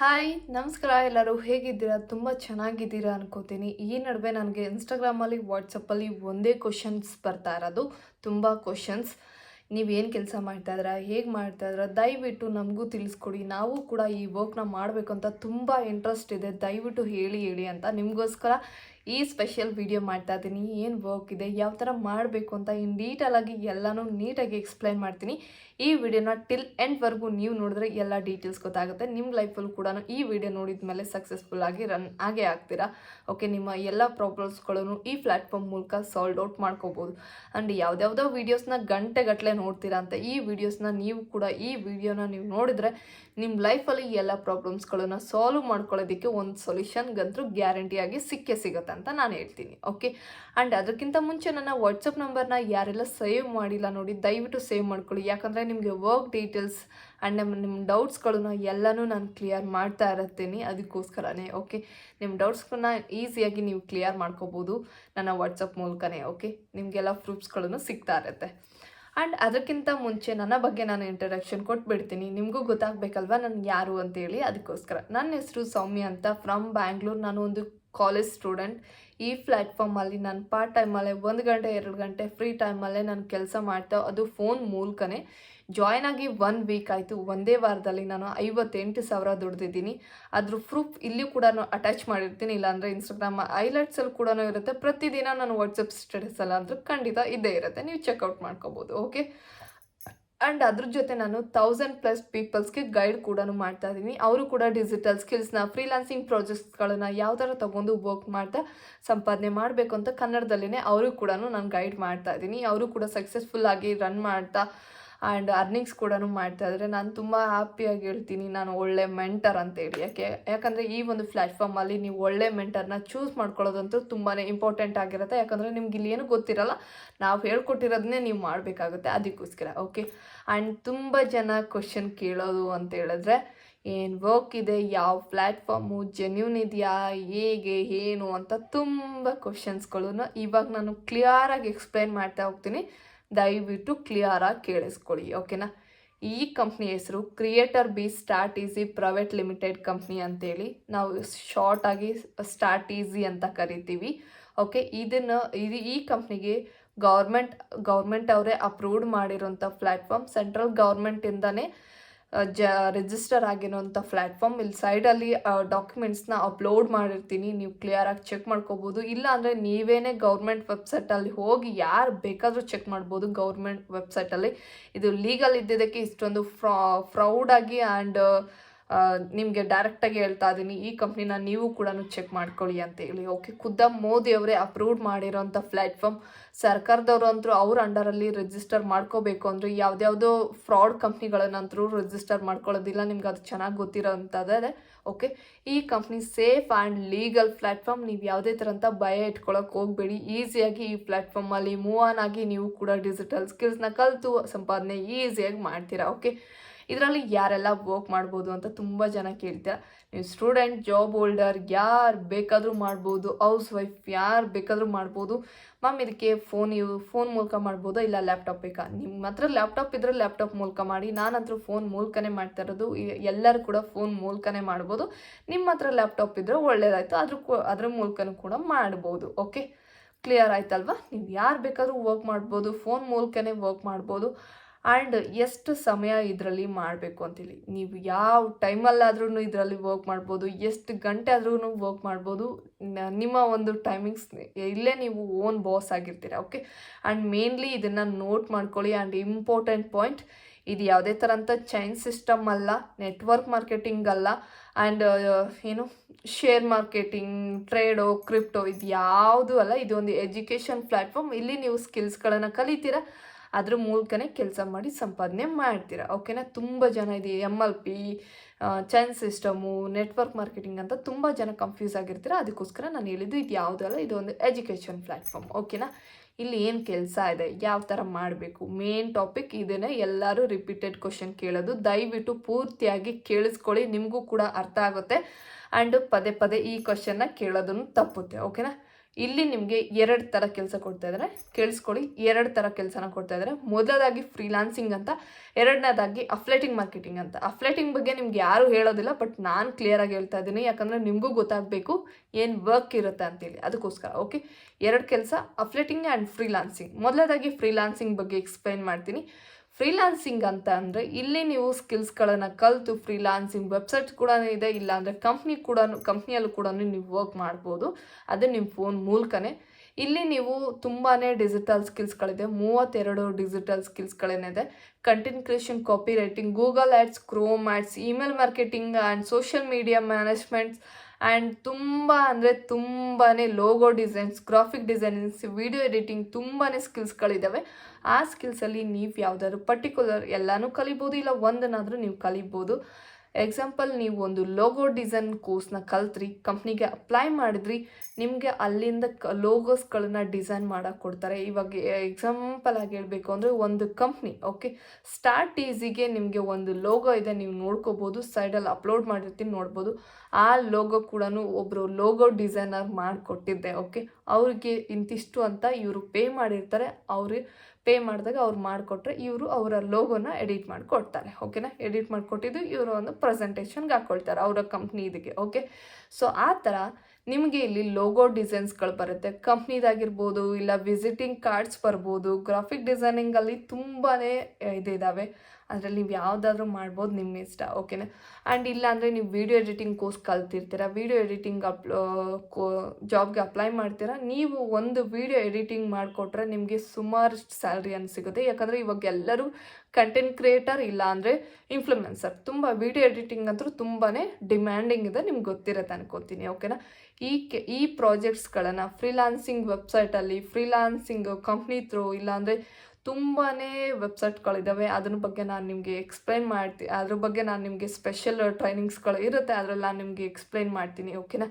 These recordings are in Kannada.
ಹಾಯ್ ನಮಸ್ಕಾರ. ಎಲ್ಲರೂ ಹೇಗಿದ್ದೀರಾ? ತುಂಬ ಚೆನ್ನಾಗಿದ್ದೀರಾ ಅನ್ಕೋತೀನಿ. ಈ ನಡುವೆ ನನಗೆ ಇನ್ಸ್ಟಾಗ್ರಾಮಲ್ಲಿ ವಾಟ್ಸಪ್ಪಲ್ಲಿ ಒಂದೇ ಕ್ವಶನ್ಸ್ ಬರ್ತಾ ಇರೋದು. ತುಂಬ ಕ್ವಶನ್ಸ್ ನೀವೇನು ಕೆಲಸ ಮಾಡ್ತಾ ಇದ್ದೀರಾ? ಹೇಗೆ ಮಾಡ್ತಾ ಇದ್ದೀರಾ? ದಯವಿಟ್ಟು ನಮಗೂ ತಿಳಿಸ್ಕೊಡಿ. ನಾವು ಕೂಡ ಈ ವರ್ಕ್ನ ಮಾಡಬೇಕು ಅಂತ ತುಂಬ ಇಂಟ್ರೆಸ್ಟ್ ಇದೆ. ದಯವಿಟ್ಟು ಹೇಳಿ ಹೇಳಿ ಅಂತ. ನಿಮಗೋಸ್ಕರ ಈ ಸ್ಪೆಷಲ್ ವಿಡಿಯೋ ಮಾಡ್ತಾ ಇದ್ದೀನಿ. ಏನು ವರ್ಕ್ ಇದೆ, ಯಾವ ಥರ ಮಾಡಬೇಕು ಅಂತ ಇನ್ ಡೀಟೇಲಾಗಿ ಎಲ್ಲನೂ ನೀಟಾಗಿ ಎಕ್ಸ್ಪ್ಲೈನ್ ಮಾಡ್ತೀನಿ. ಈ ವಿಡಿಯೋನ ಟಿಲ್ ಎಂಡ್ವರೆಗೂ ನೀವು ನೋಡಿದ್ರೆ ಎಲ್ಲ ಡೀಟೇಲ್ಸ್ ಗೊತ್ತಾಗುತ್ತೆ. ನಿಮ್ಮ ಲೈಫಲ್ಲೂ ಕೂಡ ಈ ವಿಡಿಯೋ ನೋಡಿದ ಮೇಲೆ ಸಕ್ಸಸ್ಫುಲ್ ಆಗಿ ರನ್ ಆಗೇ ಆಗ್ತೀರಾ? ಓಕೆ ನಿಮ್ಮ ಎಲ್ಲ ಪ್ರಾಬ್ಲಮ್ಸ್ಗಳನ್ನು ಈ ಪ್ಲಾಟ್ಫಾರ್ಮ್ ಮೂಲಕ ಸಾಲ್ವ್ ಔಟ್ ಮಾಡ್ಕೋಬೋದು. ಆ್ಯಂಡ್ ಯಾವುದ್ಯಾವುದೋ ವೀಡಿಯೋಸ್ನ ಗಂಟೆಗಟ್ಟಲೆ ನೋಡ್ತೀರಾ ಅಂತ ಈ ವಿಡಿಯೋಸ್ನ ನೀವು ಕೂಡ ಈ ವಿಡಿಯೋನ ನೀವು ನೋಡಿದ್ರೆ ನಿಮ್ಮ ಲೈಫಲ್ಲಿ ಎಲ್ಲ ಪ್ರಾಬ್ಲಮ್ಸ್ಗಳನ್ನು ಸಾಲ್ವ್ ಮಾಡ್ಕೊಳ್ಳೋದಕ್ಕೆ ಒಂದು ಸೊಲ್ಯೂಷನ್ಗಂತೂ ಗ್ಯಾರಂಟಿಯಾಗಿ ಸಿಕ್ಕೇ ಸಿಗುತ್ತೆ ಅಂತ ನಾನು ಹೇಳ್ತೀನಿ ಓಕೆ ಆ್ಯಂಡ್ ಅದಕ್ಕಿಂತ ಮುಂಚೆ ನನ್ನ ವಾಟ್ಸಪ್ ನಂಬರ್ನ ಯಾರೆಲ್ಲ ಸೇವ್ ಮಾಡಿಲ್ಲ ನೋಡಿ, ದಯವಿಟ್ಟು ಸೇವ್ ಮಾಡ್ಕೊಳ್ಳಿ. ಯಾಕಂದರೆ ನಿಮಗೆ ವರ್ಕ್ ಡೀಟೇಲ್ಸ್ ಆ್ಯಂಡ್ ನಮ್ಮ ನಿಮ್ಮ ಡೌಟ್ಸ್ಗಳನ್ನ ಎಲ್ಲನೂ ನಾನು ಕ್ಲಿಯರ್ ಮಾಡ್ತಾ ಇರುತ್ತೇನೆ ಅದಕ್ಕೋಸ್ಕರನೇ ಓಕೆ ನಿಮ್ಮ ಡೌಟ್ಸ್ಗಳನ್ನ ಈಸಿಯಾಗಿ ನೀವು ಕ್ಲಿಯರ್ ಮಾಡ್ಕೋಬೋದು ನನ್ನ ವಾಟ್ಸಪ್ ಮೂಲಕನೇ ಓಕೆ ನಿಮಗೆಲ್ಲ ಪ್ರೂಫ್ಸ್ಗಳನ್ನು ಸಿಗ್ತಾ ಇರುತ್ತೆ. ಆ್ಯಂಡ್ ಅದಕ್ಕಿಂತ ಮುಂಚೆ ನನ್ನ ಬಗ್ಗೆ ನಾನು ಇಂಟ್ರಡಕ್ಷನ್ ಕೊಟ್ಬಿಡ್ತೀನಿ. ನಿಮಗೂ ಗೊತ್ತಾಗಬೇಕಲ್ವ ನಾನು ಯಾರು ಅಂತೇಳಿ? ಅದಕ್ಕೋಸ್ಕರ. ನನ್ನ ಹೆಸರು ಸೌಮ್ಯ ಅಂತ. ಫ್ರಮ್ ಬ್ಯಾಂಗ್ಳೂರ್ ನಾನು ಒಂದು ಕಾಲೇಜ್ ಸ್ಟೂಡೆಂಟ್ ಈ ಪ್ಲ್ಯಾಟ್ಫಾರ್ಮಲ್ಲಿ ನಾನು ಪಾರ್ಟ್ ಟೈಮಲ್ಲೇ ಒಂದು ಗಂಟೆ, ಎರಡು ಗಂಟೆ ಫ್ರೀ ಟೈಮಲ್ಲೇ ನಾನು ಕೆಲಸ ಮಾಡ್ತಾ, ಅದು ಫೋನ್ ಮೂಲಕನೇ. ಜಾಯ್ನ್ ಆಗಿ ಒನ್ ವೀಕ್ ಆಯಿತು. ಒಂದೇ ವಾರದಲ್ಲಿ ನಾನು ಐವತ್ತೆಂಟು ಸಾವಿರ ದುಡ್ದಿದ್ದೀನಿ. ಅದ್ರ ಪ್ರೂಫ್ ಇಲ್ಲಿ ಕೂಡ ಅಟ್ಯಾಚ್ ಮಾಡಿರ್ತೀನಿ. ಇಲ್ಲಾಂದರೆ ಇನ್ಸ್ಟಾಗ್ರಾಮ್ ಐಲೈಟ್ಸಲ್ಲಿ ಕೂಡ ಇರುತ್ತೆ. ಪ್ರತಿದಿನ ನಾನು ವಾಟ್ಸಪ್ ಸ್ಟೇಟಸಲ್ಲಿ ಅಂದರೂ ಖಂಡಿತ ಇದ್ದೇ ಇರುತ್ತೆ. ನೀವು ಚೆಕ್ಔಟ್ ಮಾಡ್ಕೋಬೋದು ಓಕೆ ಆ್ಯಂಡ್ ಅದ್ರ ಜೊತೆ ನಾನು ತೌಸಂಡ್ ಪ್ಲಸ್ ಪೀಪಲ್ಸ್ಗೆ ಗೈಡ್ ಕೂಡ ಮಾಡ್ತಾ ಇದ್ದೀನಿ. ಅವರು ಕೂಡ ಡಿಜಿಟಲ್ ಸ್ಕಿಲ್ಸ್ನ ಫ್ರೀಲಾನ್ಸಿಂಗ್ ಪ್ರಾಜೆಕ್ಟ್ಸ್ಗಳನ್ನ ಯಾವ ಥರ ತೊಗೊಂಡು ವರ್ಕ್ ಮಾಡ್ತಾ ಸಂಪಾದನೆ ಮಾಡಬೇಕು ಅಂತ ಕನ್ನಡದಲ್ಲೇ ಅವರು ಕೂಡ ನಾನು ಗೈಡ್ ಮಾಡ್ತಾ ಇದ್ದೀನಿ. ಅವರು ಕೂಡ ಸಕ್ಸಸ್ಫುಲ್ ಆಗಿ ರನ್ ಮಾಡ್ತಾ ಆ್ಯಂಡ್ ಅರ್ನಿಂಗ್ಸ್ ಕೂಡ ಮಾಡ್ತಾ ಇದ್ದರೆ ನಾನು ತುಂಬ ಹ್ಯಾಪಿಯಾಗಿ ಹೇಳ್ತೀನಿ, ನಾನು ಒಳ್ಳೆ ಮೆಂಟರ್ ಅಂತೇಳಿ. ಯಾಕೆ, ಯಾಕಂದರೆ ಈ ಒಂದು ಪ್ಲ್ಯಾಟ್ಫಾರ್ಮಲ್ಲಿ ನೀವು ಒಳ್ಳೆ ಮೆಂಟರ್ನ ಚೂಸ್ ಮಾಡ್ಕೊಳ್ಳೋದಂತೂ ತುಂಬಾ ಇಂಪಾರ್ಟೆಂಟ್ ಆಗಿರುತ್ತೆ. ಯಾಕಂದರೆ ನಿಮ್ಗೆ ಇಲ್ಲಿ ಏನು ಗೊತ್ತಿರಲ್ಲ, ನಾವು ಹೇಳ್ಕೊಟ್ಟಿರೋದನ್ನೇ ನೀವು ಮಾಡಬೇಕಾಗುತ್ತೆ. ಅದಕ್ಕೋಸ್ಕರ ಓಕೆ ಆ್ಯಂಡ್ ತುಂಬ ಜನ ಕ್ವಶನ್ ಕೇಳೋದು ಅಂತ ಹೇಳಿದ್ರೆ, ಏನು ವರ್ಕ್ ಇದೆ, ಯಾವ ಪ್ಲ್ಯಾಟ್ಫಾರ್ಮು ಜೆನ್ಯೂನ್ ಇದೆಯಾ, ಹೇಗೆ, ಏನು ಅಂತ ತುಂಬ ಕ್ವಶನ್ಸ್ಗಳನ್ನು ಇವಾಗ ನಾನು ಕ್ಲಿಯರಾಗಿ ಎಕ್ಸ್ಪ್ಲೈನ್ ಮಾಡ್ತಾ ಹೋಗ್ತೀನಿ. ದಯವಿಟ್ಟು ಕ್ಲಿಯರಾಗಿ ಕೇಳಿಸ್ಕೊಳ್ಳಿ, ಓಕೆನಾ? ಈ ಕಂಪ್ನಿ ಹೆಸರು creator B start easy private limited company ಅಂತೇಳಿ ನಾವು ಶಾರ್ಟಾಗಿ ಸ್ಟಾರ್ಟ್ ಈಸಿ ಅಂತ ಕರಿತೀವಿ, ಓಕೆ? ಇದನ್ನು ಇದು ಈ ಕಂಪ್ನಿಗೆ ಗೌರ್ಮೆಂಟ್ ಗೌರ್ಮೆಂಟ್ ಅವರೇ ಅಪ್ರೂವ್ಡ್ ಮಾಡಿರೋಂಥ ಪ್ಲ್ಯಾಟ್ಫಾರ್ಮ್ ಸೆಂಟ್ರಲ್ ಗೌರ್ಮೆಂಟಿಂದನೇ ಜ ರಿಜಿಸ್ಟರ್ ಆಗಿರೋಂಥ ಪ್ಲ್ಯಾಟ್ಫಾರ್ಮ್ ಇಲ್ಲಿ ಸೈಡಲ್ಲಿ ಡಾಕ್ಯುಮೆಂಟ್ಸ್ನ ಅಪ್ಲೋಡ್ ಮಾಡಿರ್ತೀನಿ. ನೀವು ಕ್ಲಿಯರಾಗಿ ಚೆಕ್ ಮಾಡ್ಕೋಬೋದು. ಇಲ್ಲ ಅಂದರೆ ನೀವೇನೇ ಗೌರ್ಮೆಂಟ್ ವೆಬ್ಸೈಟಲ್ಲಿ ಹೋಗಿ ಯಾರು ಬೇಕಾದರೂ ಚೆಕ್ ಮಾಡ್ಬೋದು ಗೌರ್ಮೆಂಟ್ ವೆಬ್ಸೈಟಲ್ಲಿ ಇದು ಲೀಗಲ್ ಇದ್ದಿದ್ದಕ್ಕೆ ಇಷ್ಟೊಂದು ಫ್ರಾ ಫ್ರೌಡಾಗಿ ಆ್ಯಂಡ್ ನಿಮಗೆ ಡೈರೆಕ್ಟಾಗಿ ಹೇಳ್ತಾ ಇದ್ದೀನಿ ಈ ಕಂಪ್ನಿನ ನೀವು ಕೂಡ ಚೆಕ್ ಮಾಡ್ಕೊಳ್ಳಿ ಅಂತ ಹೇಳಿ. ಓಕೆ ಖುದ್ದ ಮೋದಿ ಅವರೇ ಅಪ್ರೂವ್ಡ್ ಮಾಡಿರೋಂಥ ಪ್ಲಾಟ್ಫಾರ್ಮ್ ಸರ್ಕಾರದವರು ಅಂತೂ ಅವ್ರ ಅಂಡರಲ್ಲಿ ರಿಜಿಸ್ಟರ್ ಮಾಡ್ಕೋಬೇಕು ಅಂದರೆ ಯಾವುದ್ಯಾವುದೋ ಫ್ರಾಡ್ ಕಂಪ್ನಿಗಳನ್ನಂತರೂ ರಿಜಿಸ್ಟರ್ ಮಾಡ್ಕೊಳ್ಳೋದಿಲ್ಲ, ನಿಮ್ಗೆ ಅದು ಚೆನ್ನಾಗಿ ಗೊತ್ತಿರೋ ಅಂಥದ್ದೇ ಓಕೆ ಈ company safe and legal platform ನೀವು ಯಾವುದೇ ಥರಂಥ ಭಯ ಇಟ್ಕೊಳಕ್ಕೆ ಹೋಗಬೇಡಿ. ಈಸಿಯಾಗಿ ಈ ಪ್ಲ್ಯಾಟ್ಫಾರ್ಮಲ್ಲಿ ಮೂವ್ ಆನ್ ಆಗಿ ನೀವು ಕೂಡ ಡಿಜಿಟಲ್ ಸ್ಕಿಲ್ಸ್ನ ಕಲಿತು ಸಂಪಾದನೆ ಈಸಿಯಾಗಿ ಮಾಡ್ತೀರಾ. ಓಕೆ ಇದರಲ್ಲಿ ಯಾರೆಲ್ಲ ವರ್ಕ್ ಮಾಡ್ಬೋದು ಅಂತ ತುಂಬ ಜನ ಕೇಳ್ತೀರ. ನೀವು ಸ್ಟೂಡೆಂಟ್ ಜಾಬ್ ಹೋಲ್ಡರ್ ಯಾರು ಬೇಕಾದರೂ ಮಾಡ್ಬೋದು ಹೌಸ್ ವೈಫ್ ಯಾರು ಬೇಕಾದರೂ ಮಾಡ್ಬೋದು. ಮ್ಯಾಮ್ ಇದಕ್ಕೆ ಫೋನ್ ಇವು ಫೋನ್ ಮೂಲಕ ಮಾಡ್ಬೋದಾ ಇಲ್ಲ ಲ್ಯಾಪ್ಟಾಪ್ ಬೇಕಾ? ನಿಮ್ಮ ಹತ್ರ ಲ್ಯಾಪ್ಟಾಪ್ ಇದ್ದರೆ ಲ್ಯಾಪ್ಟಾಪ್ ಮೂಲಕ ಮಾಡಿ, ನಾನಂತರೂ ಫೋನ್ ಮೂಲಕನೇ ಮಾಡ್ತಾ ಇರೋದು. ಎಲ್ಲರೂ ಕೂಡ ಫೋನ್ ಮೂಲಕನೇ ಮಾಡ್ಬೋದು. ನಿಮ್ಮ ಹತ್ರ ಲ್ಯಾಪ್ಟಾಪ್ ಇದ್ದರೆ ಒಳ್ಳೇದಾಯಿತು ಅದ್ರ ಅದ್ರ ಮೂಲಕನೂ ಕೂಡ ಮಾಡ್ಬೋದು ಓಕೆ ಕ್ಲಿಯರ್ ಆಯ್ತಲ್ವಾ? ನೀವು ಯಾರು ಬೇಕಾದರೂ ವರ್ಕ್ ಮಾಡ್ಬೋದು ಫೋನ್ ಮೂಲಕನೇ ವರ್ಕ್ ಮಾಡ್ಬೋದು. ಆ್ಯಂಡ್ ಎಷ್ಟು ಸಮಯ ಇದರಲ್ಲಿ ಮಾಡಬೇಕು ಅಂತೇಳಿ ನೀವು ಯಾವ ಟೈಮಲ್ಲಾದ್ರೂ ಇದರಲ್ಲಿ ವರ್ಕ್ ಮಾಡ್ಬೋದು, ಎಷ್ಟು ಗಂಟೆ ಆದ್ರೂ ವರ್ಕ್ ಮಾಡ್ಬೋದು ನಿಮ್ಮ ಒಂದು ಟೈಮಿಂಗ್ಸ್ ಇಲ್ಲೇ ನೀವು ಓನ್ ಬಾಸ್ ಆಗಿರ್ತೀರ ಓಕೆ ಆ್ಯಂಡ್ ಮೇನ್ಲಿ ಇದನ್ನು ನೋಟ್ ಮಾಡ್ಕೊಳ್ಳಿ ಆ್ಯಂಡ್ ಇಂಪಾರ್ಟೆಂಟ್ ಪಾಯಿಂಟ್ ಇದು ಯಾವುದೇ ಥರ ಅಂತ ಚೈನ್ ಸಿಸ್ಟಮ್ ಅಲ್ಲ ನೆಟ್ವರ್ಕ್ ಮಾರ್ಕೆಟಿಂಗ್ ಅಲ್ಲ ಆ್ಯಂಡ್ ಏನು ಶೇರ್ ಮಾರ್ಕೆಟಿಂಗ್ ಟ್ರೇಡೋ ಕ್ರಿಪ್ಟೋ ಇದು ಯಾವುದೂ ಅಲ್ಲ, ಇದೊಂದು ಎಜುಕೇಷನ್ ಪ್ಲ್ಯಾಟ್ಫಾರ್ಮ್ ಇಲ್ಲಿ ನೀವು ಸ್ಕಿಲ್ಸ್ಗಳನ್ನು ಕಲಿತೀರ ಅದ್ರ ಮೂಲಕನೇ ಕೆಲಸ ಮಾಡಿ ಸಂಪಾದನೆ ಮಾಡ್ತೀರಾ. ಓಕೆನಾ ತುಂಬ ಜನ ಇದೆ. M L P chain system network marketing ಅಂತ ತುಂಬ ಜನ ಕನ್ಫ್ಯೂಸ್ ಆಗಿರ್ತೀರ. ಅದಕ್ಕೋಸ್ಕರ ನಾನು ಹೇಳಿದ್ದು ಇದು ಯಾವುದಲ್ಲ ಇದು ಒಂದು ಎಜುಕೇಷನ್ ಪ್ಲ್ಯಾಟ್ಫಾರ್ಮ್ ಓಕೆನಾ ಇಲ್ಲಿ ಏನು ಕೆಲಸ ಇದೆ, ಯಾವ ಥರ ಮಾಡಬೇಕು? ಮೇನ್ ಟಾಪಿಕ್ ಇದನ್ನೇ ಎಲ್ಲರೂ ರಿಪೀಟೆಡ್ ಕ್ವಶನ್ ಕೇಳೋದು. ದಯವಿಟ್ಟು ಪೂರ್ತಿಯಾಗಿ ಕೇಳಿಸ್ಕೊಳ್ಳಿ, ನಿಮಗೂ ಕೂಡ ಅರ್ಥ ಆಗುತ್ತೆ. ಆ್ಯಂಡ್ ಪದೇ ಪದೇ ಈ ಕ್ವಶನ್ನ ಕೇಳೋದನ್ನು ತಪ್ಪುತ್ತೆ. ಓಕೆನಾ ಇಲ್ಲಿ ನಿಮಗೆ ಎರಡು ಥರ ಕೆಲಸ ಕೊಡ್ತಾ ಇದ್ದಾರೆ ಕೇಳಿಸ್ಕೊಳ್ಳಿ, ಎರಡು ಥರ ಕೆಲಸನ ಕೊಡ್ತಾ ಇದ್ದಾರೆ ಮೊದಲದಾಗಿ ಫ್ರೀಲಾನ್ಸಿಂಗ್ ಅಂತ, ಎರಡನೇದಾಗಿ ಅಫ್ಲೇಟಿಂಗ್ ಮಾರ್ಕೆಟಿಂಗ್ ಅಂತ. ಅಫ್ಲೇಟಿಂಗ್ ಬಗ್ಗೆ ನಿಮ್ಗೆ ಯಾರು ಹೇಳೋದಿಲ್ಲ ಬಟ್ ನಾನು ಕ್ಲಿಯರಾಗಿ ಹೇಳ್ತಾ ಇದ್ದೀನಿ. ಯಾಕಂದರೆ ನಿಮಗೂ ಗೊತ್ತಾಗಬೇಕು ಏನು ವರ್ಕ್ ಇರುತ್ತೆ ಅಂತೇಳಿ. ಅದಕ್ಕೋಸ್ಕರ ಓಕೆ ಎರಡು ಕೆಲಸ ಅಫ್ಲೇಟಿಂಗ್ ಆ್ಯಂಡ್ ಫ್ರೀಲಾನ್ಸಿಂಗ್ ಮೊದಲದಾಗಿ ಫ್ರೀಲಾನ್ಸಿಂಗ್ ಬಗ್ಗೆ ಎಕ್ಸ್ಪ್ಲೈನ್ ಮಾಡ್ತೀನಿ. ಫ್ರೀಲಾನ್ಸಿಂಗ್ ಅಂತ ಅಂದರೆ ಇಲ್ಲಿ ನೀವು ಸ್ಕಿಲ್ಸ್ಗಳನ್ನು ಕಲಿತು ಫ್ರೀಲಾನ್ಸಿಂಗ್ ವೆಬ್ಸೈಟ್ ಕೂಡ ಇದೆ, ಇಲ್ಲಾಂದರೆ ಕಂಪ್ನಿ ಕೂಡ ಕಂಪ್ನಿಯಲ್ಲೂ ಕೂಡ ನೀವು ವರ್ಕ್ ಮಾಡ್ಬೋದು. ಅದು ನಿಮ್ಮ ಫೋನ್ ಮೂಲಕನೇ. ಇಲ್ಲಿ ನೀವು ತುಂಬಾ ಡಿಜಿಟಲ್ ಸ್ಕಿಲ್ಸ್ಗಳಿದೆ ಮೂವತ್ತೆರಡು digital ಸ್ಕಿಲ್ಸ್ಗಳೇನಿದೆ content creation copy writing Google ads chrome ads email marketing and social media managements and ತುಂಬ ಅಂದರೆ ತುಂಬಾ logo designs graphic designings video editing ತುಂಬಾ ಸ್ಕಿಲ್ಸ್ಗಳಿದ್ದಾವೆ ಆ ಸ್ಕಿಲ್ಸಲ್ಲಿ ನೀವು ಯಾವುದಾದ್ರು ಪರ್ಟಿಕ್ಯುಲರ್ ಎಲ್ಲನೂ ಕಲಿಬೋದು ಇಲ್ಲ ಒಂದನ್ನಾದರೂ ನೀವು ಕಲಿಬೋದು ಎಕ್ಸಾಂಪಲ್ ನೀವು ಒಂದು ಲೋಗೋ ಡಿಸೈನ್ ಕೋರ್ಸ್ನ ಕಲ್ತ್ರಿ ಕಂಪ್ನಿಗೆ ಅಪ್ಲೈ ಮಾಡಿದ್ರಿ ನಿಮಗೆ ಅಲ್ಲಿಂದ ಕ ಲೋಗೋಸ್ಗಳನ್ನ ಡಿಸೈನ್ ಮಾಡೋಕೆ ಕೊಡ್ತಾರೆ ಇವಾಗ ಎಕ್ಸಾಂಪಲ್ ಆಗಿ ಹೇಳಬೇಕು ಅಂದರೆ ಒಂದು ಕಂಪ್ನಿ ಓಕೆ ಸ್ಟಾರ್ಟ್ ಈಸಿಗೆ ನಿಮಗೆ ಒಂದು ಲೋಗೋ ಇದೆ ನೀವು ನೋಡ್ಕೋಬೋದು ಸೈಡಲ್ಲಿ ಅಪ್ಲೋಡ್ ಮಾಡಿರ್ತೀನಿ ನೋಡ್ಬೋದು ಆ ಲೋಗೋ ಕೂಡ ಒಬ್ಬರು ಲೋಗೋ ಡಿಸೈನರ್ ಮಾಡಿಕೊಟ್ಟಿದ್ದೆ ಓಕೆ ಅವ್ರಿಗೆ ಇಂತಿಷ್ಟು ಅಂತ ಇವರು ಪೇ ಮಾಡಿರ್ತಾರೆ ಅವ್ರಿಗೆ ಪೇ ಮಾಡಿದಾಗ ಅವ್ರು ಮಾಡಿಕೊಟ್ರೆ ಇವರು ಅವರ ಲೋಗೋನ ಎಡಿಟ್ ಮಾಡಿಕೊಡ್ತಾರೆ ಓಕೆನಾ ಎಡಿಟ್ ಮಾಡಿಕೊಟ್ಟಿದ್ದು ಇವರು ಒಂದು ಪ್ರೆಸೆಂಟೇಷನ್ಗೆ ಹಾಕ್ಕೊಳ್ತಾರೆ ಅವರ ಕಂಪ್ನಿ ಇದಕ್ಕೆ ಓಕೆ ಸೊ ಆ ಥರ ನಿಮಗೆ ಇಲ್ಲಿ ಲೋಗೋ ಡಿಸೈನ್ಸ್ಗಳು ಬರುತ್ತೆ. ಕಂಪ್ನಿದಾಗಿರ್ಬೋದು ಇಲ್ಲ ವಿಸಿಟಿಂಗ್ ಕಾರ್ಡ್ಸ್ ಬರ್ಬೋದು ಗ್ರಾಫಿಕ್ ಡಿಸೈನಿಂಗಲ್ಲಿ ತುಂಬಾ ಇದಿದ್ದಾವೆ ಅದರಲ್ಲಿ ನೀವು ಯಾವುದಾದ್ರೂ ಮಾಡ್ಬೋದು ನಿಮ್ಮ ಇಷ್ಟ, ಓಕೆನಾ? ಆ್ಯಂಡ್ ಇಲ್ಲ ಅಂದರೆ ನೀವು ವಿಡಿಯೋ ಎಡಿಟಿಂಗ್ ಕೋರ್ಸ್ ಕಲ್ತಿರ್ತೀರ? ವಿಡಿಯೋ ಎಡಿಟಿಂಗ್ ಅಪ್ಲೋ ಕೋ ಜಾಬ್ಗೆ ಅಪ್ಲೈ ಮಾಡ್ತೀರಾ? ನೀವು ಒಂದು ವಿಡಿಯೋ ಎಡಿಟಿಂಗ್ ಮಾಡಿಕೊಟ್ರೆ ನಿಮಗೆ ಸುಮಾರು ಸ್ಯಾಲ್ರಿ ಅನ್ನ ಸಿಗುತ್ತೆ. ಯಾಕಂದರೆ ಇವಾಗ ಎಲ್ಲರೂ ಕಂಟೆಂಟ್ ಕ್ರಿಯೇಟರ್ ಇಲ್ಲ ಅಂದರೆ ಇನ್ಫ್ಲುಯೆನ್ಸರ್ ತುಂಬ ವಿಡಿಯೋ ಎಡಿಟಿಂಗ್ ಅಂತೂ ತುಂಬಾ ಡಿಮ್ಯಾಂಡಿಂಗ್ ಇದೆ, ನಿಮ್ಗೆ ಗೊತ್ತಿರತ್ತೆ ಅನ್ಕೋತೀನಿ ಓಕೆನಾ? ಈ ಕೆ, ಈ ಪ್ರಾಜೆಕ್ಟ್ಸ್ಗಳನ್ನು ಫ್ರೀಲಾನ್ಸಿಂಗ್ ವೆಬ್ಸೈಟಲ್ಲಿ ಫ್ರೀಲಾನ್ಸಿಂಗ್ ಕಂಪ್ನಿ ಥ್ರೂ ಇಲ್ಲಾಂದರೆ ತುಂಬಾ ವೆಬ್ಸೈಟ್ಗಳಿದ್ದಾವೆ ಅದ್ರ ಬಗ್ಗೆ ನಾನು ನಿಮಗೆ ಎಕ್ಸ್ಪ್ಲೈನ್ ಮಾಡ್ತೀನಿ ಅದ್ರ ಬಗ್ಗೆ ನಾನು ನಿಮಗೆ ಸ್ಪೆಷಲ್ ಟ್ರೈನಿಂಗ್ಸ್ಗಳು ಇರುತ್ತೆ. ಅದರಲ್ಲಿ ನಾನು ನಿಮಗೆ ಎಕ್ಸ್ಪ್ಲೈನ್ ಮಾಡ್ತೀನಿ ಓಕೆನಾ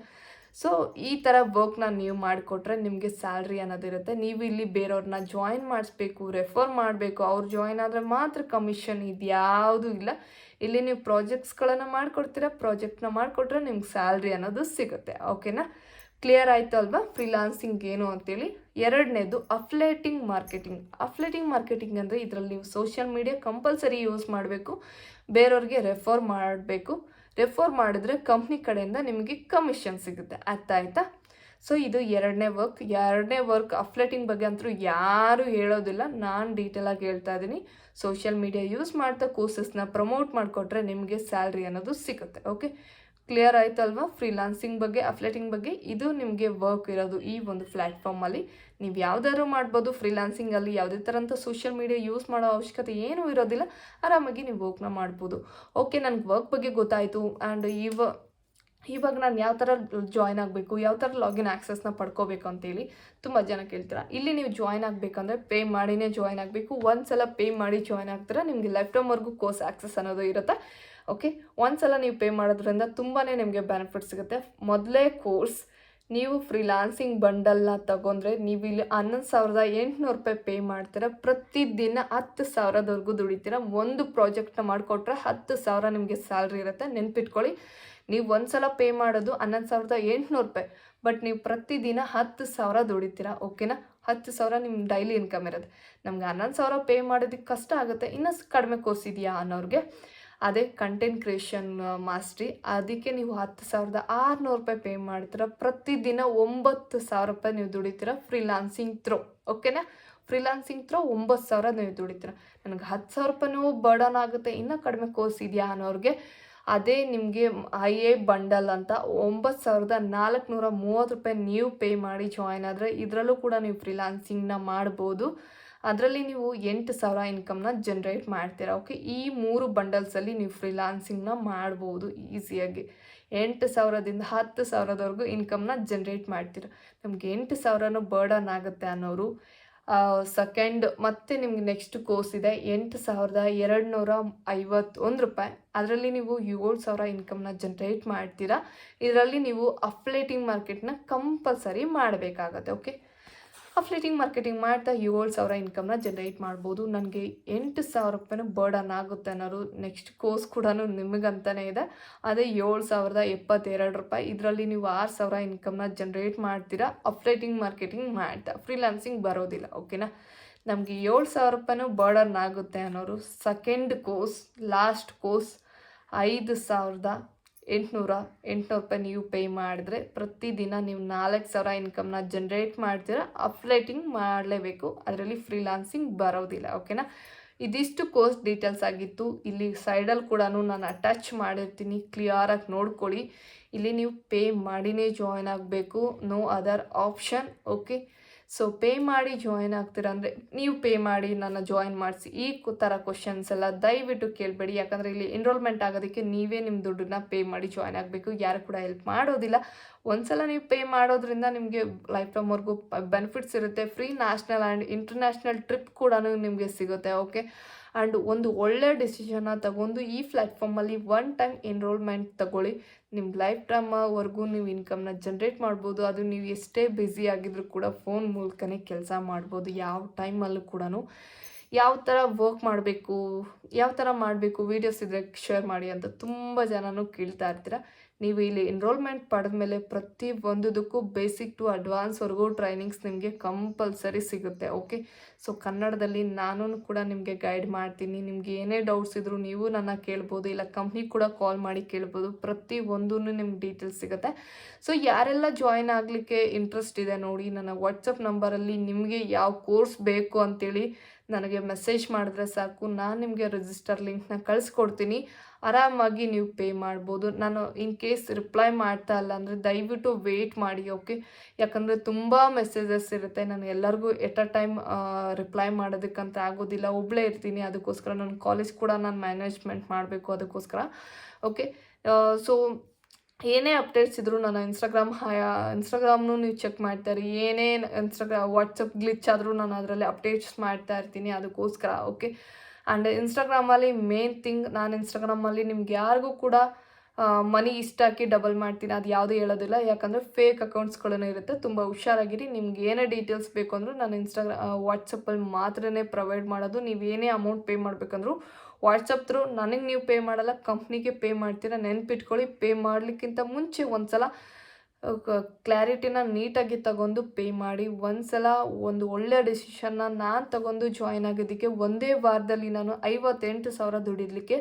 ಸೊ ಈ ಥರ ವರ್ಕ್ನ ನೀವು ಮಾಡಿಕೊಟ್ರೆ ನಿಮಗೆ ಸ್ಯಾಲ್ರಿ ಅನ್ನೋದಿರುತ್ತೆ ನೀವು ಇಲ್ಲಿ ಬೇರೆಯವ್ರನ್ನ ಜಾಯಿನ್ ಮಾಡಿಸ್ಬೇಕು ರೆಫರ್ ಮಾಡಬೇಕು. ಅವ್ರು ಜಾಯಿನ್ ಆದರೆ ಮಾತ್ರ ಕಮಿಷನ್ ಇದ್ಯಾವುದೂ ಇಲ್ಲ. ಇಲ್ಲಿ ನೀವು ಪ್ರಾಜೆಕ್ಟ್ಸ್ಗಳನ್ನು ಮಾಡಿಕೊಡ್ತೀರಾ ಪ್ರಾಜೆಕ್ಟ್ನ ಮಾಡಿಕೊಟ್ರೆ ನಿಮ್ಗೆ ಸ್ಯಾಲ್ರಿ ಅನ್ನೋದು ಸಿಗುತ್ತೆ ಓಕೆನಾ ಕ್ಲಿಯರ್ ಆಯಿತು ಅಲ್ವಾ ಫ್ರೀಲಾನ್ಸಿಂಗ್ ಏನು ಅಂತೇಳಿ? ಎರಡನೇದು ಅಫ್ಲೇಟಿಂಗ್ ಮಾರ್ಕೆಟಿಂಗ್. ಅಫ್ಲೇಟಿಂಗ್ ಮಾರ್ಕೆಟಿಂಗ್ ಅಂದರೆ ಇದರಲ್ಲಿ ನೀವು ಸೋಷಿಯಲ್ ಮೀಡಿಯಾ ಕಂಪಲ್ಸರಿ ಯೂಸ್ ಮಾಡಬೇಕು, ಬೇರೆಯವ್ರಿಗೆ ರೆಫರ್ ಮಾಡಬೇಕು. ರೆಫರ್ ಮಾಡಿದ್ರೆ ಕಂಪ್ನಿ ಕಡೆಯಿಂದ ನಿಮಗೆ ಕಮಿಷನ್ ಸಿಗುತ್ತೆ. ಅರ್ಥ ಆಯ್ತಾ? ಸೊ ಇದು ಎರಡನೇ ವರ್ಕ್ ಎರಡನೇ ವರ್ಕ್ ಅಫ್ಲೇಟಿಂಗ್ ಬಗ್ಗೆ ಅಂತೂ ಯಾರೂ ಹೇಳೋದಿಲ್ಲ. ನಾನು ಡೀಟೇಲಾಗಿ ಹೇಳ್ತಾ ಇದ್ದೀನಿ ಸೋಷಿಯಲ್ ಮೀಡಿಯಾ ಯೂಸ್ ಮಾಡ್ತಾ ಕೋರ್ಸಸ್ನ ಪ್ರಮೋಟ್ ಮಾಡಿಕೊಟ್ರೆ ನಿಮಗೆ ಸ್ಯಾಲ್ರಿ ಅನ್ನೋದು ಸಿಗುತ್ತೆ. ಓಕೆ ಕ್ಲಿಯರ್ ಆಯ್ತಲ್ವಾ? ಫ್ರೀಲಾನ್ಸಿಂಗ್ ಬಗ್ಗೆ ಅಫ್ಲೇಟಿಂಗ್ ಬಗ್ಗೆ ಇದು ನಿಮಗೆ ವರ್ಕ್ ಇರೋದು ಈ ಒಂದು ಪ್ಲ್ಯಾಟ್ಫಾರ್ಮಲ್ಲಿ ನೀವು ಯಾವ್ದಾದ್ರು ಮಾಡ್ಬೋದು ಫ್ರೀಲಾನ್ಸಿಂಗಲ್ಲಿ ಯಾವುದೇ ಥರಂಥ ಸೋಷಿಯಲ್ ಮೀಡಿಯಾ ಯೂಸ್ ಮಾಡೋ ಅವಶ್ಯಕತೆ ಏನೂ ಇರೋದಿಲ್ಲ. ಆರಾಮಾಗಿ ನೀವು ವರ್ಕ್ನ ಮಾಡ್ಬೋದು. ಓಕೆ ನನಗೆ ವರ್ಕ್ ಬಗ್ಗೆ ಗೊತ್ತಾಯಿತು. ಆ್ಯಂಡ್ ಇವ, ಇವಾಗ ನಾನು ಯಾವ ಥರ ಜಾಯ್ನ್ ಆಗಬೇಕು, ಯಾವ ಥರ ಲಾಗಿನ್ ಆ್ಯಕ್ಸಸ್ನ ಪಡ್ಕೋಬೇಕು ಅಂತೇಳಿ ತುಂಬ ಜನ ಕೇಳ್ತೀರಾ. ಇಲ್ಲಿ ನೀವು ಜಾಯ್ನ್ ಆಗಬೇಕಂದ್ರೆ ಪೇ ಮಾಡಿನೇ ಜಾಯ್ನ್ ಆಗಬೇಕು. ಒಂದು ಸಲ ಪೇ ಮಾಡಿ ಜಾಯ್ನ್ ಆಗ್ತೀರಾ. ನಿಮಗೆ ಲೈಫ್ ಟೈಮ್ವರೆಗೂ ಕೋರ್ಸ್ ಆ್ಯಕ್ಸಸ್ ಅನ್ನೋದು ಇರುತ್ತೆ. ಓಕೆ ಒಂದ್ಸಲ ನೀವು ಪೇ ಮಾಡೋದ್ರಿಂದ ತುಂಬಾ ನಿಮಗೆ ಬೆನಿಫಿಟ್ ಸಿಗುತ್ತೆ. ಮೊದಲೇ ಕೋರ್ಸ್ ನೀವು ಫ್ರೀಲಾನ್ಸಿಂಗ್ ಬಂಡಲ್ನ ತಗೊಂಡ್ರೆ ನೀವು ಇಲ್ಲಿ ಹನ್ನೊಂದು ಸಾವಿರದ ಎಂಟುನೂರು ರೂಪಾಯಿ ಪೇ ಮಾಡ್ತೀರಾ. ಪ್ರತಿದಿನ ಹತ್ತು ಸಾವಿರದವರೆಗೂ ದುಡಿತೀರಾ. ಒಂದು ಪ್ರಾಜೆಕ್ಟ್ನ ಮಾಡಿಕೊಟ್ರೆ ಹತ್ತು ಸಾವಿರ ನಿಮಗೆ ಸ್ಯಾಲ್ರಿ ಇರುತ್ತೆ. ನೆನ್ಪಿಟ್ಕೊಳ್ಳಿ. ನೀವು ಒಂದು ಸಲ ಪೇ ಮಾಡೋದು ಹನ್ನೊಂದು ಸಾವಿರದ ಎಂಟುನೂರು ರೂಪಾಯಿ. ಬಟ್ ನೀವು ಪ್ರತಿದಿನ ಹತ್ತು ಸಾವಿರ ದುಡಿತೀರಾ. ಓಕೆನಾ ಹತ್ತು ಸಾವಿರ ನಿಮ್ಮ ಡೈಲಿ ಇನ್ಕಮ್ ಇರುತ್ತೆ. ನಮ್ಗೆ ಹನ್ನೊಂದು ಸಾವಿರ ಪೇ ಮಾಡೋದಕ್ಕೆ ಕಷ್ಟ ಆಗುತ್ತೆ. ಇನ್ನೂ ಕಡಿಮೆ ಕೋರ್ಸ್ ಇದೆಯಾ ಅನ್ನೋರಿಗೆ? ಅದೇ ಕಂಟೆಂಟ್ ಕ್ರಿಯೇಷನ್ ಮಾಸ್ಟ್ರಿ. ಅದಕ್ಕೆ ನೀವು ಹತ್ತು ಸಾವಿರದ ಆರುನೂರು ರೂಪಾಯಿ ಪೇ ಮಾಡ್ತೀರ. ಪ್ರತಿದಿನ ಒಂಬತ್ತು ಸಾವಿರ ರೂಪಾಯಿ ನೀವು ದುಡಿತೀರ ಫ್ರೀಲಾನ್ಸಿಂಗ್ ಥ್ರೋ ಓಕೆನಾ ಫ್ರೀಲಾನ್ಸಿಂಗ್ ಥ್ರೋ ಒಂಬತ್ತು ಸಾವಿರ ನೀವು ದುಡಿತೀರ. ನನಗೆ ಹತ್ತು ಸಾವಿರ ರೂಪಾಯಿನೂ ಬರ್ಡನ್ ಆಗುತ್ತೆ. ಇನ್ನೂ ಕಡಿಮೆ ಕೋರ್ಸ್ ಇದೆಯಾ ಅನ್ನೋರಿಗೆ? ಅದೇ ನಿಮಗೆ ಐ ಎ ಬಂಡಲ್ ಅಂತ ಒಂಬತ್ತು ಸಾವಿರದ ನಾಲ್ಕುನೂರ ಮೂವತ್ತು ರೂಪಾಯಿ ನೀವು ಪೇ ಮಾಡಿ ಜಾಯ್ನ್ ಆದರೆ ಇದರಲ್ಲೂ ಕೂಡ ನೀವು ಫ್ರೀಲಾನ್ಸಿಂಗ್ನ ಮಾಡ್ಬೋದು. ಅದರಲ್ಲಿ ನೀವು ಎಂಟು ಸಾವಿರ ಇನ್ಕಮ್ನ ಜನ್ರೇಟ್ ಮಾಡ್ತೀರಾ. ಓಕೆ ಈ ಮೂರು ಬಂಡಲ್ಸಲ್ಲಿ ನೀವು ಫ್ರೀಲಾನ್ಸಿಂಗ್ನ ಮಾಡ್ಬೋದು ಈಸಿಯಾಗಿ ಎಂಟು ಸಾವಿರದಿಂದ ಹತ್ತು ಸಾವಿರದವರೆಗೂ ಇನ್ಕಮ್ನ ಜನ್ರೇಟ್ ಮಾಡ್ತೀರಾ. ನಮ್ಗೆ ಎಂಟು ಸಾವಿರನೂ ಬರ್ಡನ್ ಆಗುತ್ತೆ ಅನ್ನೋರು. ಸೆಕೆಂಡ್ ಮತ್ತೆ ನಿಮ್ಗೆ ನೆಕ್ಸ್ಟ್ ಕೋರ್ಸ್ ಇದೆ, ಎಂಟು ಸಾವಿರದ ಎರಡು ನೂರ ಐವತ್ತೊಂದು ರೂಪಾಯಿ. ಅದರಲ್ಲಿ ನೀವು ಏಳು ಸಾವಿರ ಇನ್ಕಮ್ನ ಜನ್ರೇಟ್ ಮಾಡ್ತೀರಾ. ಇದರಲ್ಲಿ ನೀವು ಅಫ್ಲೇಟಿಂಗ್ ಮಾರ್ಕೆಟ್ನ ಕಂಪಲ್ಸರಿ ಮಾಡಬೇಕಾಗತ್ತೆ ಓಕೆ ಅಫ್ಲೇಟಿಂಗ್ ಮಾರ್ಕೆಟಿಂಗ್ ಮಾಡ್ತಾ ಏಳು ಸಾವಿರ ಇನ್ಕಮ್ನ ಜನ್ರೇಟ್ ಮಾಡ್ಬೋದು. ನನಗೆ ಎಂಟು ಸಾವಿರ ರೂಪಾಯಿನೂ ಬರ್ಡನ್ ಆಗುತ್ತೆ ಅನ್ನೋರು ನೆಕ್ಸ್ಟ್ ಕೋರ್ಸ್ ಕೂಡ ನಿಮಗಂತಲೇ ಇದೆ. ಅದೇ ಏಳು ಸಾವಿರದ ಎಪ್ಪತ್ತೆರಡು ರೂಪಾಯಿ. ಇದರಲ್ಲಿ ನೀವು ಆರು ಸಾವಿರ ಇನ್ಕಮ್ನ ಜನ್ರೇಟ್ ಮಾಡ್ತೀರಾ. ಅಫ್ಲೇಟಿಂಗ್ ಮಾರ್ಕೆಟಿಂಗ್ ಮಾಡ್ತಾ ಫ್ರೀಲಾನ್ಸಿಂಗ್ ಬರೋದಿಲ್ಲ ಓಕೆನಾ ನಮಗೆ ಏಳು ಸಾವಿರ ರೂಪಾಯಿನೂ ಬರ್ಡನ್ ಆಗುತ್ತೆ ಅನ್ನೋರು ಸೆಕೆಂಡ್ ಕೋರ್ಸ್ ಲಾಸ್ಟ್ ಕೋರ್ಸ್ ಐದು ಸಾವಿರದ ಎಂಟುನೂರ ಎಂಟುನೂರು ರೂಪಾಯಿ ನೀವು ಪೇ ಮಾಡಿದ್ರೆ ಪ್ರತಿದಿನ ನೀವು ನಾಲ್ಕು ಸಾವಿರ ಇನ್ಕಮ್ನ ಜನ್ರೇಟ್ ಮಾಡ್ತೀರಾ ಅಪ್ಲೈಟಿಂಗ್ ಮಾಡಲೇಬೇಕು. ಅದರಲ್ಲಿ ಫ್ರೀಲಾನ್ಸಿಂಗ್ ಬರೋದಿಲ್ಲ ಓಕೆನಾ ಇದಿಷ್ಟು ಕೋರ್ಸ್ ಡೀಟೇಲ್ಸ್ ಆಗಿತ್ತು. ಇಲ್ಲಿ ಸೈಡಲ್ಲಿ ಕೂಡ ನಾನು ಅಟ್ಯಾಚ್ ಮಾಡಿರ್ತೀನಿ. ಕ್ಲಿಯರಾಗಿ ನೋಡ್ಕೊಳ್ಳಿ. ಇಲ್ಲಿ ನೀವು ಪೇ ಮಾಡಿನೇ ಜಾಯ್ನ್ ಆಗಬೇಕು. No other option okay so pay ಮಾಡಿ ಜಾಯಿನ್ ಆಗ್ತೀರಾ ಅಂದರೆ ನೀವು ಪೇ ಮಾಡಿ ನನ್ನ ಜಾಯಿನ್ ಮಾಡಿಸಿ. ಈ ಥರ ಕ್ವಶನ್ಸ್ ಎಲ್ಲ ದಯವಿಟ್ಟು ಕೇಳಬೇಡಿ. ಯಾಕಂದರೆ ಇಲ್ಲಿ ಎನ್ರೋಲ್ಮೆಂಟ್ ಆಗೋದಕ್ಕೆ ನೀವೇ ನಿಮ್ಮ ದುಡ್ಡನ್ನ ಪೇ ಮಾಡಿ ಜಾಯ್ನ್ ಆಗಬೇಕು. ಯಾರು ಕೂಡ ಹೆಲ್ಪ್ ಮಾಡೋದಿಲ್ಲ. ಒಂದ್ಸಲ ನೀವು ಪೇ ಮಾಡೋದ್ರಿಂದ ನಿಮಗೆ ಲೈಫ್ ಟೈಮ್ವರೆಗೂ ಬೆನಿಫಿಟ್ಸ್ ಇರುತ್ತೆ. Free national and international trip ಕೂಡ ನಿಮಗೆ ಸಿಗುತ್ತೆ ಓಕೆ ಆ್ಯಂಡ್ ಒಂದು ಒಳ್ಳೆ ಡಿಸಿಷನ್ನ ತಗೊಂಡು ಈ ಪ್ಲ್ಯಾಟ್ಫಾರ್ಮಲ್ಲಿ ಒನ್ ಟೈಮ್ ಎನ್ರೋಲ್ಮೆಂಟ್ ತಗೊಳ್ಳಿ. ನಿಮ್ಮ ಲೈಫ್ ಟೈಮ್ವರೆಗೂ ನೀವು ಇನ್ಕಮ್ನ ಜನ್ರೇಟ್ ಮಾಡ್ಬೋದು. ಅದು ನೀವು ಎಷ್ಟೇ ಬ್ಯುಸಿ ಆಗಿದ್ರೂ ಕೂಡ ಫೋನ್ ಮೂಲಕನೇ ಕೆಲಸ ಮಾಡ್ಬೋದು. ಯಾವ ಟೈಮಲ್ಲೂ ಕೂಡ ಯಾವ ಥರ ವರ್ಕ್ ಮಾಡಬೇಕು, ಯಾವ ಥರ ಮಾಡಬೇಕು ವೀಡಿಯೋಸ್ ಇದ್ರೆ ಶೇರ್ ಮಾಡಿ ಅಂತ ತುಂಬ ಜನನೂ ಕೇಳ್ತಾ ಇರ್ತೀರ. ನೀವು ಇಲ್ಲಿ ಎನ್ರೋಲ್ಮೆಂಟ್ ಪಡೆದ ಮೇಲೆ ಪ್ರತಿ ಒಂದುದಕ್ಕೂ ಬೇಸಿಕ್ ಟು ಅಡ್ವಾನ್ಸ್ವರೆಗೂ ಟ್ರೈನಿಂಗ್ಸ್ ನಿಮಗೆ ಕಂಪಲ್ಸರಿ ಸಿಗುತ್ತೆ ಓಕೆ ಸೊ ಕನ್ನಡದಲ್ಲಿ ನಾನು ಕೂಡ ನಿಮಗೆ ಗೈಡ್ ಮಾಡ್ತೀನಿ. ನಿಮಗೆ ಏನೇ ಡೌಟ್ಸ್ ಇದ್ದರೂ ನೀವು ನನ್ನ ಕೇಳ್ಬೋದು, ಇಲ್ಲ ಕಂಪ್ನಿ ಕೂಡ ಕಾಲ್ ಮಾಡಿ ಕೇಳ್ಬೋದು. ಪ್ರತಿ ಒಂದೂ ನಿಮ್ಗೆ ಡೀಟೇಲ್ಸ್ ಸಿಗುತ್ತೆ. ಸೊ ಯಾರೆಲ್ಲ ಜಾಯ್ನ್ ಆಗಲಿಕ್ಕೆ ಇಂಟ್ರೆಸ್ಟ್ ಇದೆ ನೋಡಿ, ನನ್ನ ವಾಟ್ಸಪ್ ನಂಬರಲ್ಲಿ ನಿಮಗೆ ಯಾವ ಕೋರ್ಸ್ ಬೇಕು ಅಂತೇಳಿ ನನಗೆ ಮೆಸೇಜ್ ಮಾಡಿದ್ರೆ ಸಾಕು. ನಾನು ನಿಮಗೆ ರಿಜಿಸ್ಟರ್ ಲಿಂಕ್ನ ಕಳಿಸ್ಕೊಡ್ತೀನಿ. ಆರಾಮಾಗಿ ನೀವು ಪೇ ಮಾಡ್ಬೋದು. ನಾನು ಇನ್ ಕೇಸ್ ರಿಪ್ಲೈ ಮಾಡ್ತಾ ಇಲ್ಲ ಅಂದರೆ ದಯವಿಟ್ಟು ವೆಯ್ಟ್ ಮಾಡಿ ಓಕೆ ಯಾಕಂದರೆ ತುಂಬ ಮೆಸೇಜಸ್ ಇರುತ್ತೆ. ನಾನು ಎಲ್ಲರಿಗೂ ಎಟ್ ಅ ಟೈಮ್ ರಿಪ್ಲೈ ಮಾಡೋದಕ್ಕಂತ ಆಗೋದಿಲ್ಲ. ಒಬ್ಬಳೇ ಇರ್ತೀನಿ. ಅದಕ್ಕೋಸ್ಕರ ನನ್ನ ಕಾಲೇಜ್ ಕೂಡ ನಾನು ಮ್ಯಾನೇಜ್ಮೆಂಟ್ ಮಾಡಬೇಕು ಅದಕ್ಕೋಸ್ಕರ ಓಕೆ ಸೊ ಏನೇ ಅಪ್ಡೇಟ್ಸ್ ಇದ್ದರೂ ನಾನು ಇನ್ಸ್ಟಾಗ್ರಾಮ್ ಇನ್ಸ್ಟಾಗ್ರಾಮ್ನು ನೀವು ಚೆಕ್ ಮಾಡ್ತಾರೆ. ಏನೇ ಇನ್ಸ್ಟಾಗ್ರಾಮ್ ವಾಟ್ಸಪ್ ಗ್ಲಿಚ್ ಆದರೂ ನಾನು ಅದರಲ್ಲಿ ಅಪ್ಡೇಟ್ಸ್ ಮಾಡ್ತಾ ಇರ್ತೀನಿ ಅದಕ್ಕೋಸ್ಕರ ಓಕೆ ಆ್ಯಂಡ್ ಇನ್ಸ್ಟಾಗ್ರಾಮಲ್ಲಿ ಮೇನ್ ಥಿಂಗ್ ನಾನು ಇನ್ಸ್ಟಾಗ್ರಾಮಲ್ಲಿ ನಿಮ್ಗೆ ಯಾರಿಗೂ ಕೂಡ ಮನಿ ಇಷ್ಟ ಹಾಕಿ ಡಬಲ್ ಮಾಡ್ತೀನಿ, ಅದು ಯಾವುದೂ ಹೇಳೋದಿಲ್ಲ. ಯಾಕಂದರೆ ಫೇಕ್ ಅಕೌಂಟ್ಸ್ಗಳನ್ನ ಇರುತ್ತೆ, ತುಂಬ ಹುಷಾರಾಗಿರಿ. ನಿಮ್ಗೆ ಏನೇ ಡೀಟೇಲ್ಸ್ ಬೇಕು ಅಂದರೂ ನಾನು ಇನ್ಸ್ಟಾಗ್ರಾ ವಾಟ್ಸಪ್ಪಲ್ಲಿ ಮಾತ್ರನೇ ಪ್ರೊವೈಡ್ ಮಾಡೋದು. ನೀವು ಏನೇ ಅಮೌಂಟ್ ಪೇ ಮಾಡಬೇಕಂದ್ರೂ ವಾಟ್ಸಪ್ ಥ್ರೂ ನನಗೆ ನೀವು ಪೇ ಮಾಡಲ್ಲ, ಕಂಪ್ನಿಗೆ ಪೇ ಮಾಡ್ತೀರಾ, ನೆನ್ಪಿಟ್ಕೊಳ್ಳಿ, ಪೇ ಮಾಡಲಿಕ್ಕಿಂತ ಮುಂಚೆ ಒಂದು ಸಲ ಕ್ಲಾರಿಟಿನ ನೀಟಾಗಿ ತಗೊಂಡು ಪೇ ಮಾಡಿ, ಒಂದ್ಸಲ ಒಂದು ಒಳ್ಳೆಯ ಡಿಸಿಷನ್ನ ನಾನು ತಗೊಂಡು ಜಾಯ್ನ್ ಆಗಿದ್ದಕ್ಕೆ ಒಂದೇ ವಾರದಲ್ಲಿ ನಾನು ಐವತ್ತೆಂಟು ಸಾವಿರ ದುಡಿಲಿಕ್ಕೆ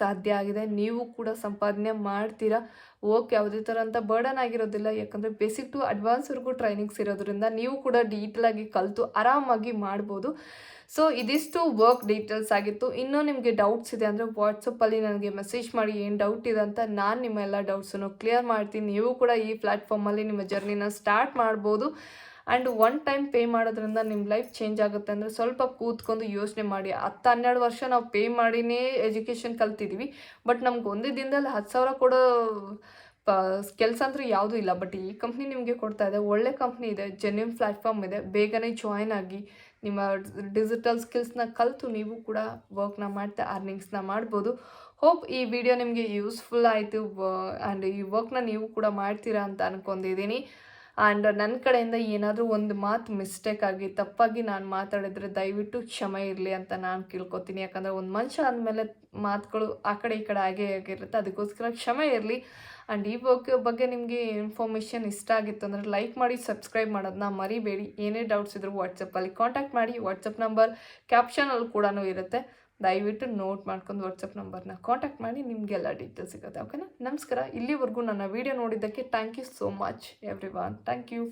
ಸಾಧ್ಯ ಆಗಿದೆ. ನೀವು ಕೂಡ ಸಂಪಾದನೆ ಮಾಡ್ತೀರಾ? ಓಕೆ ಯಾವುದೇ ಥರ ಅಂತ ಬರ್ಡನ್ ಆಗಿರೋದಿಲ್ಲ. ಯಾಕಂದರೆ ಬೇಸಿಕ್ ಟು ಅಡ್ವಾನ್ಸ್ವರೆಗೂ ಟ್ರೈನಿಂಗ್ಸ್ ಇರೋದ್ರಿಂದ ನೀವು ಕೂಡ ಡೀಟೇಲಾಗಿ ಕಲಿತು ಆರಾಮಾಗಿ ಮಾಡ್ಬೋದು. ಸೊ ಇದಿಷ್ಟು ವರ್ಕ್ ಡೀಟೇಲ್ಸ್ ಆಗಿತ್ತು. ಇನ್ನೂ ನಿಮಗೆ ಡೌಟ್ಸ್ ಇದೆ ಅಂದರೆ ವಾಟ್ಸಪ್ಪಲ್ಲಿ ನನಗೆ ಮೆಸೇಜ್ ಮಾಡಿ ಏನು ಡೌಟ್ ಇದೆ ಅಂತ ನಾನು ನಿಮ್ಮ ಎಲ್ಲ ಡೌಟ್ಸನ್ನು ಕ್ಲಿಯರ್ ಮಾಡ್ತೀನಿ. ನೀವು ಕೂಡ ಈ ಪ್ಲ್ಯಾಟ್ಫಾರ್ಮಲ್ಲಿ ನಿಮ್ಮ ಜರ್ನಿನ ಸ್ಟಾರ್ಟ್ ಮಾಡ್ಬೋದು. ಆ್ಯಂಡ್ ಒನ್ ಟೈಮ್ ಪೇ ಮಾಡೋದ್ರಿಂದ ನಿಮ್ಮ ಲೈಫ್ ಚೇಂಜ್ ಆಗುತ್ತೆ ಅಂದರೆ ಸ್ವಲ್ಪ ಕೂತ್ಕೊಂಡು ಯೋಚನೆ ಮಾಡಿ. ಹತ್ತು ಹನ್ನೆರಡು ವರ್ಷ ನಾವು ಪೇ ಮಾಡಿನೇ ಎಜುಕೇಷನ್ ಕಲ್ತಿದ್ದೀವಿ ಬಟ್ ನಮ್ಗೆ ಒಂದೇ ದಿನದಲ್ಲಿ ಹತ್ತು ಸಾವಿರ ಕೊಡೋ, ಪ, ಕೆಲಸ ಅಂತೂ ಯಾವುದೂ ಇಲ್ಲ. ಬಟ್ ಈ ಕಂಪ್ನಿ ನಿಮಗೆ ಕೊಡ್ತಾ ಇದೆ. ಒಳ್ಳೆ ಕಂಪ್ನಿ ಇದೆ. ಜೆನ್ಯೂನ್ ಪ್ಲ್ಯಾಟ್ಫಾರ್ಮ್ ಇದೆ. ಬೇಗನೆ ಜಾಯ್ನ್ ಆಗಿ ನಿಮ್ಮ ಡಿಜಿಟಲ್ ಸ್ಕಿಲ್ಸ್ನ ಕಲಿತು ನೀವು ಕೂಡ ವರ್ಕ್ನ ಮಾಡ್ತಾ ಅರ್ನಿಂಗ್ಸ್ನ ಮಾಡ್ಬೋದು. ಹೋಪ್ ಈ ವಿಡಿಯೋ ನಿಮಗೆ ಯೂಸ್ಫುಲ್ ಆಯಿತು ಆ್ಯಂಡ್ ಈ ವರ್ಕ್ನ ನೀವು ಕೂಡ ಮಾಡ್ತೀರಾ ಅಂತ ಅನ್ಕೊಂಡಿದ್ದೀನಿ. ಆ್ಯಂಡ್ ನನ್ನ ಕಡೆಯಿಂದ ಏನಾದರೂ ಒಂದು ಮಾತು ಮಿಸ್ಟೇಕ್ ಆಗಿ, ತಪ್ಪಾಗಿ ನಾನು ಮಾತಾಡಿದರೆ ದಯವಿಟ್ಟು ಕ್ಷಮೆ ಇರಲಿ ಅಂತ ನಾನು ಕೇಳ್ಕೊತೀನಿ. ಯಾಕಂದರೆ ಒಂದು ಮನುಷ್ಯ ಆದಮೇಲೆ ಮಾತುಗಳು ಆ ಕಡೆ ಈ ಕಡೆ ಆಗೇ ಆಗಿರುತ್ತೆ ಅದಕ್ಕೋಸ್ಕರ ಕ್ಷಮೆ ಇರಲಿ. ಆ್ಯಂಡ್ ಈ ಬುಕ್ ಬಗ್ಗೆ ನಿಮಗೆ ಇನ್ಫಾರ್ಮೇಷನ್ ಇಷ್ಟ ಆಗಿತ್ತು ಅಂದರೆ ಲೈಕ್ ಮಾಡಿ ಸಬ್ಸ್ಕ್ರೈಬ್ ಮಾಡೋದನ್ನ ಮರಿಬೇಡಿ. ಏನೇ ಡೌಟ್ಸ್ ಇದ್ದರೂ ವಾಟ್ಸಪ್ಪಲ್ಲಿ ಕಾಂಟ್ಯಾಕ್ಟ್ ಮಾಡಿ. ವಾಟ್ಸಪ್ ನಂಬರ್ ಕ್ಯಾಪ್ಷನಲ್ಲಿ ಕೂಡ ಇರುತ್ತೆ. ದಯವಿಟ್ಟು ನೋಟ್ ಮಾಡ್ಕೊಂಡು ವಾಟ್ಸಪ್ ನಂಬರ್ನ ಕಾಂಟ್ಯಾಕ್ಟ್ ಮಾಡಿ ನಿಮಗೆಲ್ಲ ಡೀಟೇಲ್ಸ್ ಸಿಗುತ್ತೆ ಓಕೆನಾ ನಮಸ್ಕಾರ. ಇಲ್ಲಿವರೆಗೂ ನನ್ನ ವೀಡಿಯೋ ನೋಡಿದ್ದಕ್ಕೆ thank you so much everyone thank you